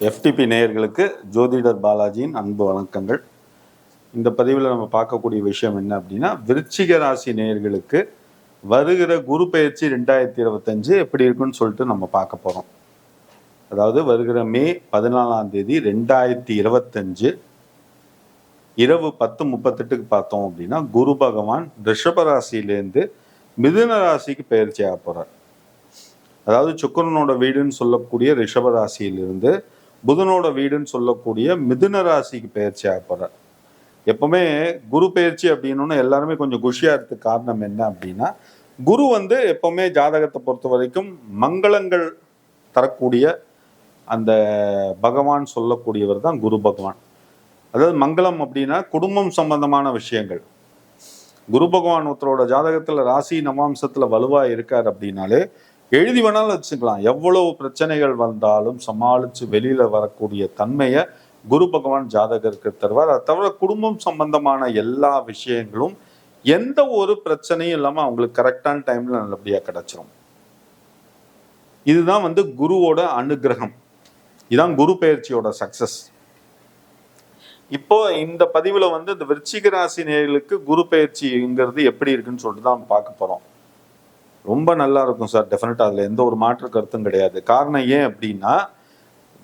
FTP நேயர்களுக்கு ஜோதிடர் பாலாஜியின் அன்பு வணக்கங்கள். இந்த பதிவில் நம்ம பார்க்கக்கூடிய விஷயம் என்ன அப்படின்னா விருச்சிக ராசி நேயர்களுக்கு வருகிற குரு பயிற்சி ரெண்டாயிரத்தி இருபத்தஞ்சு எப்படி இருக்குன்னு சொல்லிட்டு நம்ம பார்க்க போகிறோம் அதாவது வருகிற மே பதினாலாம் தேதி ரெண்டாயிரத்தி இருபத்தஞ்சு இரவு பத்து முப்பத்தெட்டுக்கு பார்த்தோம் அப்படின்னா குரு பகவான் ரிஷப ராசியிலேருந்து மிதுன ராசிக்கு பயிற்சி ஆக போகிறார் அதாவது சுக்கரனோட வீடுன்னு சொல்லக்கூடிய ரிஷப ராசியிலிருந்து புதனோட வீடுன்னு சொல்லக்கூடிய மிதுன ராசிக்கு பயிற்சி ஆக எப்பவுமே குரு பயிற்சி அப்படின்னோன்னு எல்லாருமே கொஞ்சம் குஷியா இருக்க காரணம் என்ன அப்படின்னா குரு வந்து எப்பவுமே ஜாதகத்தை பொறுத்த வரைக்கும் மங்களங்கள் தரக்கூடிய அந்த பகவான் சொல்லக்கூடியவர் தான் குரு பகவான். அதாவது மங்களம் அப்படின்னா குடும்பம் சம்பந்தமான விஷயங்கள். குரு பகவான் ஒருத்தரோட ஜாதகத்துல ராசி நவாம்சத்துல வலுவா இருக்கார் அப்படின்னாலே எழுதி வேணாலும் வச்சுக்கலாம். எவ்வளவு பிரச்சனைகள் வந்தாலும் சமாளித்து வெளியில் வரக்கூடிய தன்மையை குரு பகவான் ஜாதகருக்கு தருவார். அதை தவிர குடும்பம் சம்பந்தமான எல்லா விஷயங்களும் எந்த ஒரு பிரச்சனையும் இல்லாமல் அவங்களுக்கு கரெக்டான டைமில் நல்லபடியாக கிடச்சிரும். இதுதான் வந்து குருவோட அனுகிரகம். இதுதான் குரு பயிற்சியோட சக்சஸ் இப்போ இந்த பதிவில் வந்து இந்த விருச்சிக ராசி நேர்களுக்கு குரு பயிற்சிங்கிறது எப்படி இருக்குன்னு சொல்லிட்டு தான் பார்க்க போகிறோம் ரொம்ப நல்லா இருக்கும் சார் டெஃபினட்டாக அதில் எந்த ஒரு மாற்று கருத்தும் கிடையாது. காரணம் ஏன் அப்படின்னா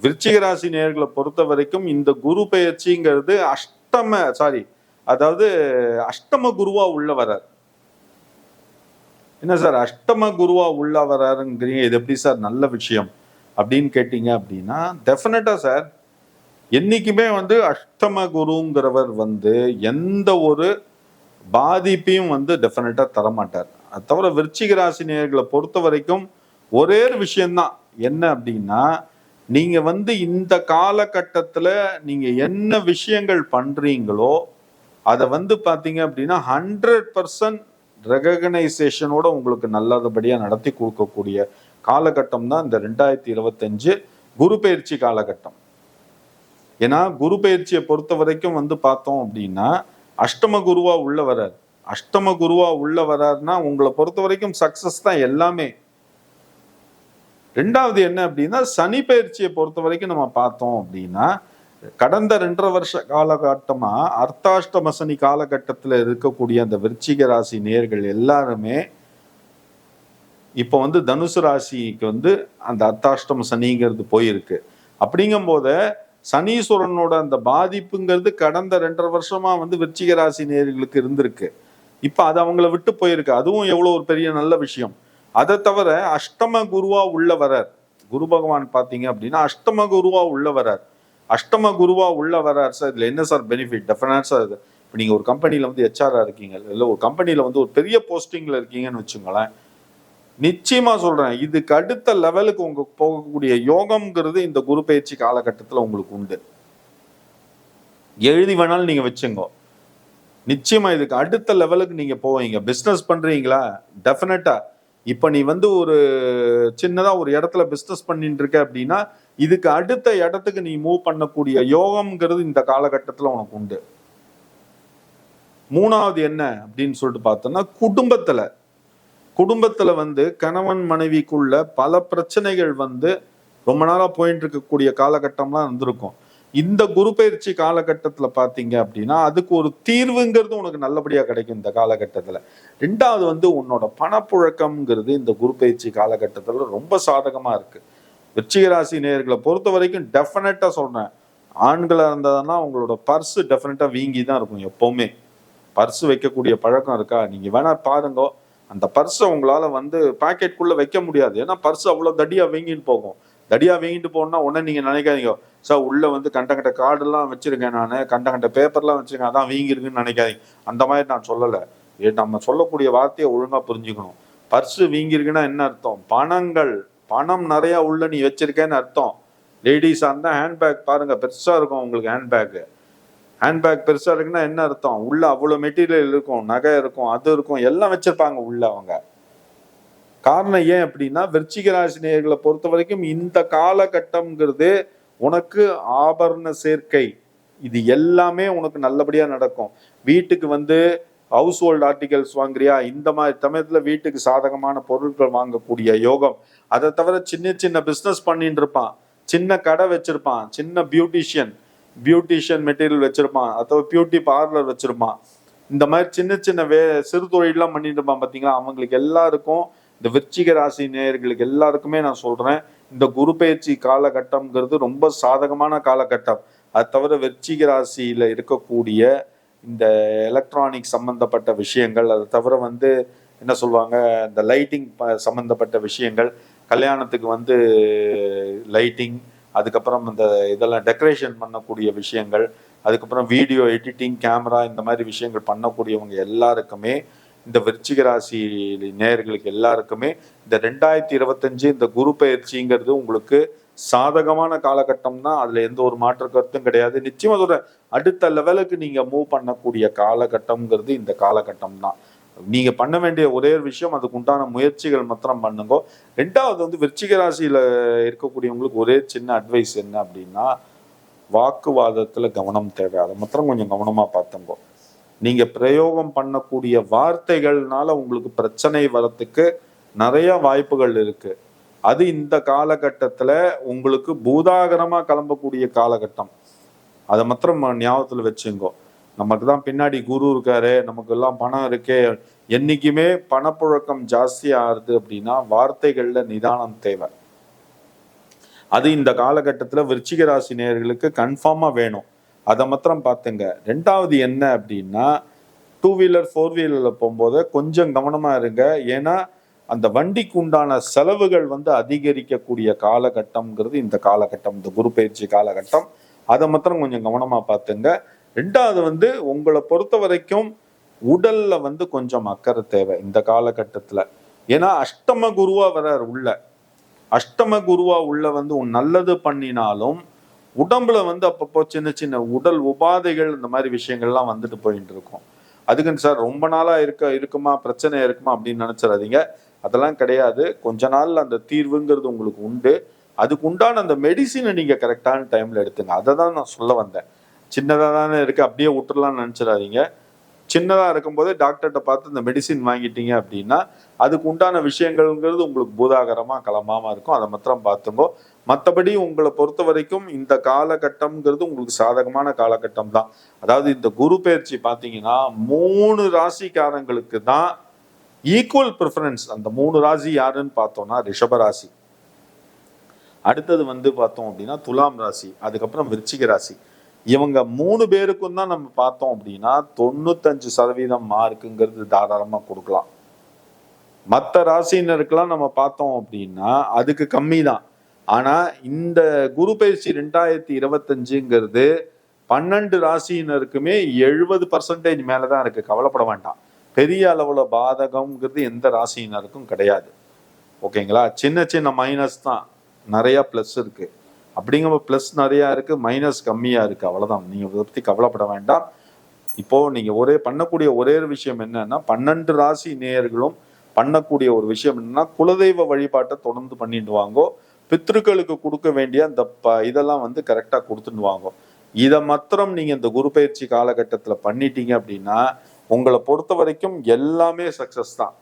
விருச்சிக ராசி நேர்களை பொறுத்த வரைக்கும் இந்த குரு பயிற்சிங்கிறது அஷ்டம சாரி அதாவது அஷ்டம குருவா உள்ள வரார். என்ன சார் அஷ்டம குருவா உள்ள வராருங்கிறீங்க இது எப்படி சார் நல்ல விஷயம் அப்படின்னு கேட்டீங்க அப்படின்னா டெஃபினட்டா சார் என்னைக்குமே வந்து அஷ்டம குருங்கிறவர் வந்து எந்த ஒரு பாதிப்பையும் வந்து டெஃபினட்டா தரமாட்டார். அது தவிர விருச்சிக ராசி நேர்களை பொறுத்த வரைக்கும் ஒரே ஒரு விஷயம்தான். என்ன அப்படின்னா நீங்க வந்து இந்த காலகட்டத்துல நீங்க என்ன விஷயங்கள் பண்றீங்களோ அதை வந்து பார்த்தீங்க அப்படின்னா ஹண்ட்ரட் பர்சன்ட் ரெகனைசேஷனோட உங்களுக்கு நல்லபடியா நடத்தி கொடுக்கக்கூடிய காலகட்டம் தான் இந்த ரெண்டாயிரத்தி இருபத்தஞ்சு குரு பயிற்சி காலகட்டம். ஏன்னா குரு பயிற்சியை பொறுத்த வரைக்கும் வந்து பார்த்தோம் அப்படின்னா அஷ்டம குருவா உள்ள வராது அஷ்டம குருவா உள்ள வராருன்னா உங்களை பொறுத்த வரைக்கும் சக்சஸ் தான் எல்லாமே. ரெண்டாவது என்ன அப்படின்னா சனி பயிற்சியை பொறுத்த வரைக்கும் நம்ம பார்த்தோம் அப்படின்னா கடந்த ரெண்டரை வருஷ காலகட்டமா அர்த்தாஷ்டம சனி காலகட்டத்துல இருக்கக்கூடிய அந்த விருச்சிக ராசி நேர்கள் எல்லாருமே இப்போ வந்து தனுசு ராசிக்கு வந்து அந்த அர்த்தாஷ்டம சனிங்கிறது போயிருக்கு. அப்படிங்கும் போத சனீஸ்வரனோட அந்த பாதிப்புங்கிறது கடந்த ரெண்டரை வருஷமா வந்து விருச்சிக ராசி நேர்களுக்கு இருந்திருக்கு. இப்போ அது அவங்கள விட்டு போயிருக்கு. அதுவும் எவ்வளோ ஒரு பெரிய நல்ல விஷயம். அதை தவிர அஷ்டம குருவா உள்ள வரார். குரு பகவான் பார்த்தீங்க அப்படின்னா அஷ்டம குருவா உள்ள வரார். அஷ்டம குருவா உள்ள வரார். சார் இதில் என்ன சார் பெனிஃபிட் டெஃபினட் சார் இது. இப்போ நீங்கள் ஒரு கம்பெனியில் வந்து ஹெச்ஆராக இருக்கீங்க. இல்லை ஒரு கம்பெனியில் வந்து ஒரு பெரிய போஸ்டிங்கில் இருக்கீங்கன்னு வச்சுங்களேன் நிச்சயமா சொல்றேன். இதுக்கு அடுத்த லெவலுக்கு உங்க போகக்கூடிய யோகம்ங்கிறது இந்த குரு பயிற்சி காலகட்டத்தில் உங்களுக்கு உண்டு. எழுதி வேணாலும் நீங்க வச்சுங்கோ. நிச்சயமா இதுக்கு அடுத்த லெவலுக்கு நீங்க போவீங்க. பிசினஸ் பண்றீங்களா? டெஃபினட்டா இப்ப நீ வந்து ஒரு சின்னதா ஒரு இடத்துல பிசினஸ் பண்ணிட்டு இருக்க அப்படின்னா இதுக்கு அடுத்த இடத்துக்கு நீ மூவ் பண்ணக்கூடிய யோகம்ங்கிறது இந்த காலகட்டத்தில் உனக்கு உண்டு. மூணாவது என்ன அப்படின்னு சொல்லிட்டு பார்த்தோம்னா குடும்பத்துல. குடும்பத்துல வந்து கணவன் மனைவிக்குள்ள பல பிரச்சனைகள் வந்து ரொம்ப நாளா போயிட்டு இருக்கக்கூடிய காலகட்டம்லாம் இருந்திருக்கும். இந்த குரு பயிற்சி காலகட்டத்தில் பார்த்தீங்க அப்படின்னா அதுக்கு ஒரு தீர்வுங்கிறது உனக்கு நல்லபடியாக கிடைக்கும் இந்த காலகட்டத்தில். ரெண்டாவது வந்து உன்னோட பணப்புழக்கம்ங்கிறது இந்த குரு பயிற்சி காலகட்டத்தில் ரொம்ப சாதகமாக இருக்குது விருச்சிக ராசி நேயர்களை பொறுத்த வரைக்கும் டெஃபினட்டாக சொல்கிறேன் ஆண்களாக இருந்ததுன்னா உங்களோட பர்ஸு டெஃபினட்டாக வீங்கி தான் இருக்கும் எப்போவுமே. பர்ஸ் வைக்கக்கூடிய பழக்கம் இருக்கா? நீங்கள் வேணால் பாருங்க. அந்த பர்ஸை உங்களால் வந்து பாக்கெட்குள்ளே வைக்க முடியாது. ஏன்னா பர்ஸ் அவ்வளோ தடியாக வீங்கின்னு போகும். தடியாக வீங்கிட்டு போகணுன்னா உடனே நீங்கள் நினைக்காதீங்க. சார் உள்ளே வந்து கண்ட கண்ட கார்டெல்லாம் வச்சுருக்கேன் நான். கண்ட கண்ட பேப்பர்லாம் வச்சுருக்கேன். அதான் வீங்கிருக்குன்னு நினைக்காதீங்க. அந்த மாதிரி நான் சொல்லலை. நம்ம சொல்லக்கூடிய வார்த்தையை ஒழுங்காக புரிஞ்சுக்கணும். பர்ஸு வீங்கிருக்குன்னா என்ன அர்த்தம்? பணங்கள். பணம் நிறையா உள்ள நீ வச்சிருக்கேன்னு அர்த்தம். லேடிஸாக இருந்தால் ஹேண்ட்பேக் பாருங்கள் பெருசாக இருக்கும் உங்களுக்கு ஹேண்ட்பேக்கு ஹேண்ட்பேக் பெருசாக இருக்குன்னா என்ன அர்த்தம்? உள்ள அவ்வளோ மெட்டீரியல் இருக்கும். நகை இருக்கும். அது இருக்கும். எல்லாம் வச்சுருப்பாங்க உள்ள அவங்க. காரணம் ஏன் அப்படின்னா விருச்சிக ராசினியர்களை பொறுத்த வரைக்கும் இந்த காலகட்டம்ங்கிறது உனக்கு ஆபரண சேர்க்கை இது எல்லாமே உனக்கு நல்லபடியா நடக்கும். வீட்டுக்கு வந்து ஹவுஸ் ஹோல்டு ஆர்டிகல்ஸ் வாங்குறியா? இந்த மாதிரி சமயத்துல வீட்டுக்கு சாதகமான பொருட்கள் வாங்கக்கூடிய யோகம். அதை தவிர சின்ன சின்ன பிஸ்னஸ் பண்ணிட்டு இருப்பான். சின்ன கடை வச்சிருப்பான். சின்ன பியூட்டிஷியன் பியூட்டிஷியன் மெட்டீரியல் வச்சிருப்பான். அதாவது பியூட்டி பார்லர் வச்சிருப்பான். இந்த மாதிரி சின்ன சின்ன வே சிறு தொழிலெலாம் பண்ணிட்டு இருப்பான் பார்த்தீங்களா அவங்களுக்கு எல்லாருக்கும் இந்த விருச்சிக ராசி நேயர்களுக்கு எல்லாருக்குமே நான் சொல்கிறேன் இந்த குரு பயிற்சி காலகட்டம்ங்கிறது ரொம்ப சாதகமான காலகட்டம். அது தவிர வெற்றிக ராசியில் இருக்கக்கூடிய இந்த எலக்ட்ரானிக் சம்பந்தப்பட்ட விஷயங்கள் அது தவிர வந்து என்ன சொல்லுவாங்க இந்த லைட்டிங் சம்பந்தப்பட்ட விஷயங்கள் கல்யாணத்துக்கு வந்து லைட்டிங் அதுக்கப்புறம் இந்த இதெல்லாம் டெக்கரேஷன் பண்ணக்கூடிய விஷயங்கள் அதுக்கப்புறம் வீடியோ எடிட்டிங் கேமரா இந்த மாதிரி விஷயங்கள் பண்ணக்கூடியவங்க எல்லாருக்குமே இந்த விருச்சிக ராசி நேயர்களுக்கு எல்லாருக்குமே இந்த ரெண்டாயிரத்தி இருபத்தஞ்சு இந்த குரு பயிற்சிங்கிறது உங்களுக்கு சாதகமான காலகட்டம்னா அதுல எந்த ஒரு மாற்று கருத்தும் கிடையாது. நிச்சயம் அதோட அடுத்த லெவலுக்கு நீங்க மூவ் பண்ணக்கூடிய காலகட்டம்ங்கிறது இந்த காலகட்டம் தான் நீங்க பண்ண வேண்டிய ஒரே ஒரு விஷயம் அதுக்கு உண்டான முயற்சிகள் மாத்திரம் பண்ணுங்க. ரெண்டாவது வந்து விருச்சிக ராசியில இருக்கக்கூடியவங்களுக்கு ஒரே சின்ன அட்வைஸ் என்ன அப்படின்னா வாக்குவாதத்துல கவனம் தேவை. அதை மாத்திரம் கொஞ்சம் கவனமா பார்த்துங்கோ. நீங்க பிரயோகம் பண்ணக்கூடிய வார்த்தைகள்னால உங்களுக்கு பிரச்சனை வரத்துக்கு நிறைய வாய்ப்புகள் இருக்கு. அது இந்த காலகட்டத்துல உங்களுக்கு பூதாகரமா கிளம்பக்கூடிய காலகட்டம். அதை மாத்திரம் ஞாபகத்துல வச்சுங்கோ. நமக்கு தான் பின்னாடி குரு இருக்காரு நமக்கு எல்லாம் பணம் இருக்கே. என்னைக்குமே பணப்புழக்கம் ஜாஸ்தி ஆகுது அப்படின்னா வார்த்தைகள்ல நிதானம் தேவை. அது இந்த காலகட்டத்துல விருச்சிக ராசி நேர்களுக்கு கன்ஃபார்மா வேணும். அதை மாத்திரம் பார்த்துங்க. ரெண்டாவது என்ன அப்படின்னா டூ வீலர் ஃபோர் வீலரில் போகும்போது கொஞ்சம் கவனமாக இருங்க. ஏன்னா அந்த வண்டிக்கு உண்டான செலவுகள் வந்து அதிகரிக்கக்கூடிய காலகட்டம்ங்கிறது இந்த காலகட்டம் இந்த குரு பயிற்சி காலகட்டம். அதை மாத்திரம் கொஞ்சம் கவனமாக பார்த்துங்க. ரெண்டாவது வந்து உங்களை பொறுத்த வரைக்கும் உடல்ல வந்து கொஞ்சம் அக்கறை தேவை இந்த காலகட்டத்தில். ஏன்னா அஷ்டம குருவா வர உள்ள. அஷ்டம குருவா உள்ள வந்து உன் நல்லது பண்ணினாலும் உடம்புல வந்து அப்பப்போ சின்ன சின்ன உடல் உபாதைகள் இந்த மாதிரி விஷயங்கள்லாம் வந்துட்டு போயிட்டு இருக்கும். அதுக்குன்னு சார் ரொம்ப நாளா இருக்க இருக்குமா பிரச்சனை இருக்குமா அப்படின்னு நினைச்சிடாதீங்க. அதெல்லாம் கிடையாது. கொஞ்ச நாள்ல அந்த தீர்வுங்கிறது உங்களுக்கு உண்டு. அதுக்கு உண்டான அந்த மெடிசினை நீங்க கரெக்டான டைம்ல எடுத்துங்க. அதை தான் நான் சொல்ல வந்தேன். சின்னதாக தானே இருக்கு. அப்படியே விட்டுறலாம்னு நினைச்சிடாதீங்க. சின்னதாக இருக்கும்போதே டாக்டர்கிட்ட பார்த்து இந்த மெடிசின் வாங்கிட்டீங்க அப்படின்னா அதுக்கு உண்டான விஷயங்கள்ங்கிறது உங்களுக்கு பூதாகரமாக கிளம்பாம இருக்கும். அதை மாத்திரம் பார்த்துங்கோ. மற்றபடி உங்களை பொறுத்த வரைக்கும் இந்த காலகட்டம்ங்கிறது உங்களுக்கு சாதகமான காலகட்டம் தான் அதாவது இந்த குரு பயிற்சி பார்த்தீங்கன்னா மூணு ராசிக்காரங்களுக்கு தான் ஈக்குவல் ப்ரிஃபரன்ஸ் அந்த மூணு ராசி யாருன்னு பார்த்தோம்னா ரிஷபராசி அடுத்தது வந்து பார்த்தோம் அப்படின்னா துலாம் ராசி அதுக்கப்புறம் விருச்சிக ராசி. இவங்க மூணு பேருக்கும் தான் நம்ம பார்த்தோம் அப்படின்னா தொண்ணூத்தஞ்சு சதவீதம் மார்க்குங்கிறது தாராளமாக கொடுக்கலாம். மற்ற ராசினருக்கெல்லாம் நம்ம பார்த்தோம் அப்படின்னா அதுக்கு கம்மி தான் ஆனா இந்த குரு பயிற்சி ரெண்டாயிரத்தி இருபத்தஞ்சுங்கிறது பன்னெண்டு ராசியினருக்குமே எழுபது பர்சன்டேஜ் மேலதான் இருக்கு. கவலைப்பட வேண்டாம். பெரிய அளவுல பாதகம்ங்கிறது எந்த ராசியினருக்கும் கிடையாது. ஓகேங்களா? சின்ன சின்ன மைனஸ் தான். நிறைய ப்ளஸ் இருக்கு. அப்படிங்கிற ப்ளஸ் நிறையா இருக்கு மைனஸ் கம்மியா இருக்கு. அவ்வளவுதான். நீங்க இதை பத்தி கவலைப்பட வேண்டாம். இப்போ நீங்க ஒரே பண்ணக்கூடிய ஒரே ஒரு விஷயம் என்னன்னா பன்னெண்டு ராசி நேயர்களும் பண்ணக்கூடிய ஒரு விஷயம் என்னன்னா குலதெய்வ வழிபாட்டை தொடர்ந்து பண்ணிட்டு வாங்கோ. பித்ருக்களுக்கு கொடுக்க வேண்டிய அந்த ப இதெல்லாம் வந்து கரெக்டாக கொடுத்துன்னு வாங்கோ. இதை மாத்திரம் நீங்கள் இந்த குரு பயிற்சி காலகட்டத்தில் பண்ணிட்டீங்க அப்படின்னா உங்களை பொறுத்த வரைக்கும் எல்லாமே சக்ஸஸ் தான்.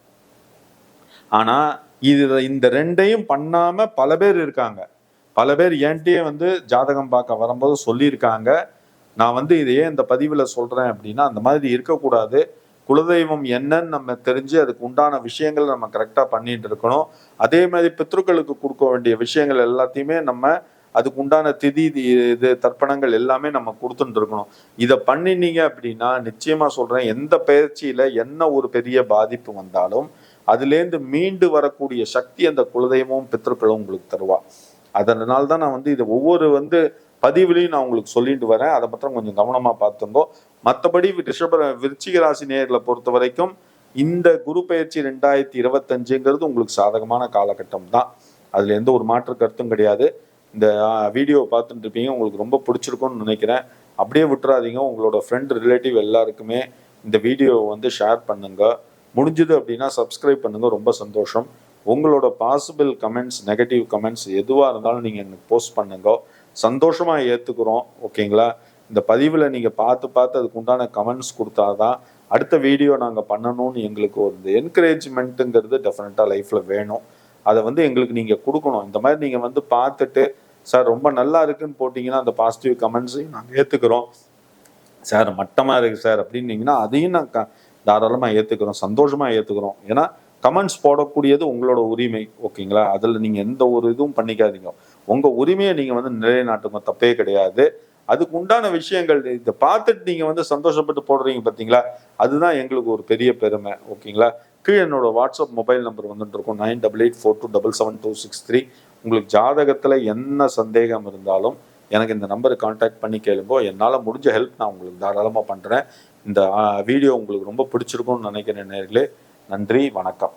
ஆனால் இது இந்த ரெண்டையும் பண்ணாமல் பல பேர் இருக்காங்க. பல பேர் என்கிட்டயே வந்து ஜாதகம் பார்க்க வரும்போது சொல்லியிருக்காங்க. நான் வந்து இதையே இந்த பதிவில் சொல்கிறேன் அப்படின்னா அந்த மாதிரி இருக்கக்கூடாது. குலதெய்வம் என்னன்னு நம்ம தெரிஞ்சு அதுக்கு உண்டான விஷயங்கள் நம்ம கரெக்டாக பண்ணிட்டு இருக்கணும். அதே மாதிரி பித்ருக்களுக்கு கொடுக்க வேண்டிய விஷயங்கள் எல்லாத்தையுமே நம்ம அதுக்கு உண்டான திதி இது தர்ப்பணங்கள் எல்லாமே நம்ம கொடுத்துட்டு இருக்கணும். இதை பண்ணினீங்க அப்படின்னா நிச்சயமா சொல்றேன் எந்த பயிற்சியில என்ன ஒரு பெரிய பாதிப்பு வந்தாலும் அதுலேருந்து மீண்டு வரக்கூடிய சக்தி அந்த குலதெய்வமும் பித்ருக்களும் உங்களுக்கு தருவா. அதனால தான் நான் வந்து இதை ஒவ்வொரு வந்து பதிவுலையும் நான் உங்களுக்கு சொல்லிட்டு வரேன். அதை மாத்திரம் கொஞ்சம் கவனமா பார்த்துங்கோ. மற்றபடி ரிஷப விருச்சிக ராசி நேர்களை பொறுத்த வரைக்கும் இந்த குரு பயிற்சி ரெண்டாயிரத்தி இருபத்தஞ்சுங்கிறது உங்களுக்கு சாதகமான காலகட்டம் தான். அதில் எந்த ஒரு மாற்று கருத்தும் கிடையாது. இந்த வீடியோ பார்த்துட்டு இருப்பீங்க உங்களுக்கு ரொம்ப பிடிச்சிருக்கும்னு நினைக்கிறேன். அப்படியே விட்டுறாதீங்க உங்களோட ஃப்ரெண்ட் ரிலேட்டிவ் எல்லாருக்குமே இந்த வீடியோவை வந்து ஷேர் பண்ணுங்க. முடிஞ்சது அப்படின்னா சப்ஸ்கிரைப் பண்ணுங்க ரொம்ப சந்தோஷம். உங்களோட பாசிபிள் கமெண்ட்ஸ் நெகட்டிவ் கமெண்ட்ஸ் எதுவாக இருந்தாலும் நீங்கள் எனக்கு போஸ்ட் பண்ணுங்க. சந்தோஷமாக ஏற்றுக்குறோம் ஓகேங்களா இந்த பதிவில் நீங்கள் பார்த்து பார்த்து அதுக்கு உண்டான கமெண்ட்ஸ் கொடுத்தாதான் அடுத்த வீடியோ நாங்கள் பண்ணணும்னு எங்களுக்கு ஒரு என்கரேஜ்மெண்ட்டுங்கிறது டெஃபினட்டாக லைஃப்பில் வேணும். அதை வந்து எங்களுக்கு நீங்கள் கொடுக்கணும். இந்த மாதிரி நீங்கள் வந்து பார்த்துட்டு சார் ரொம்ப நல்லா இருக்குன்னு போட்டிங்கன்னா அந்த பாசிட்டிவ் கமெண்ட்ஸையும் நாங்கள் ஏற்றுக்கிறோம் சார் மட்டமாக இருக்குது சார் அப்படின்னீங்கன்னா அதையும் நான் க தாராளமாக ஏற்றுக்கிறோம் சந்தோஷமாக ஏற்றுக்கிறோம் ஏன்னா கமெண்ட்ஸ் போடக்கூடியது உங்களோட உரிமை ஓகேங்களா? அதில் நீங்கள் எந்த ஒரு இதுவும் பண்ணிக்காதீங்க. உங்கள் உரிமையை நீங்கள் வந்து நிலைநாட்டுங்க தப்பே கிடையாது. அதுக்கு உண்டான விஷயங்கள் இதை பார்த்துட்டு நீங்கள் வந்து சந்தோஷப்பட்டு போடுறீங்க பார்த்தீங்களா அதுதான் எங்களுக்கு ஒரு பெரிய பெருமை ஓகேங்களா? கீழே என்னோட வாட்ஸ்அப் மொபைல் நம்பர் வந்துட்டு இருக்கும் nine double eight four two double seven two six three. உங்களுக்கு ஜாதகத்தில் என்ன சந்தேகம் இருந்தாலும் எனக்கு இந்த நம்பரை காண்டாக்ட் பண்ணி கேளுங்கோ. என்னால் முடிஞ்ச ஹெல்ப் நான் உங்களுக்கு தாராளமாக பண்ணுறேன் இந்த வீடியோ உங்களுக்கு ரொம்ப பிடிச்சிருக்கும்னு நினைக்கிறேன் நேர்களே. நன்றி வணக்கம்.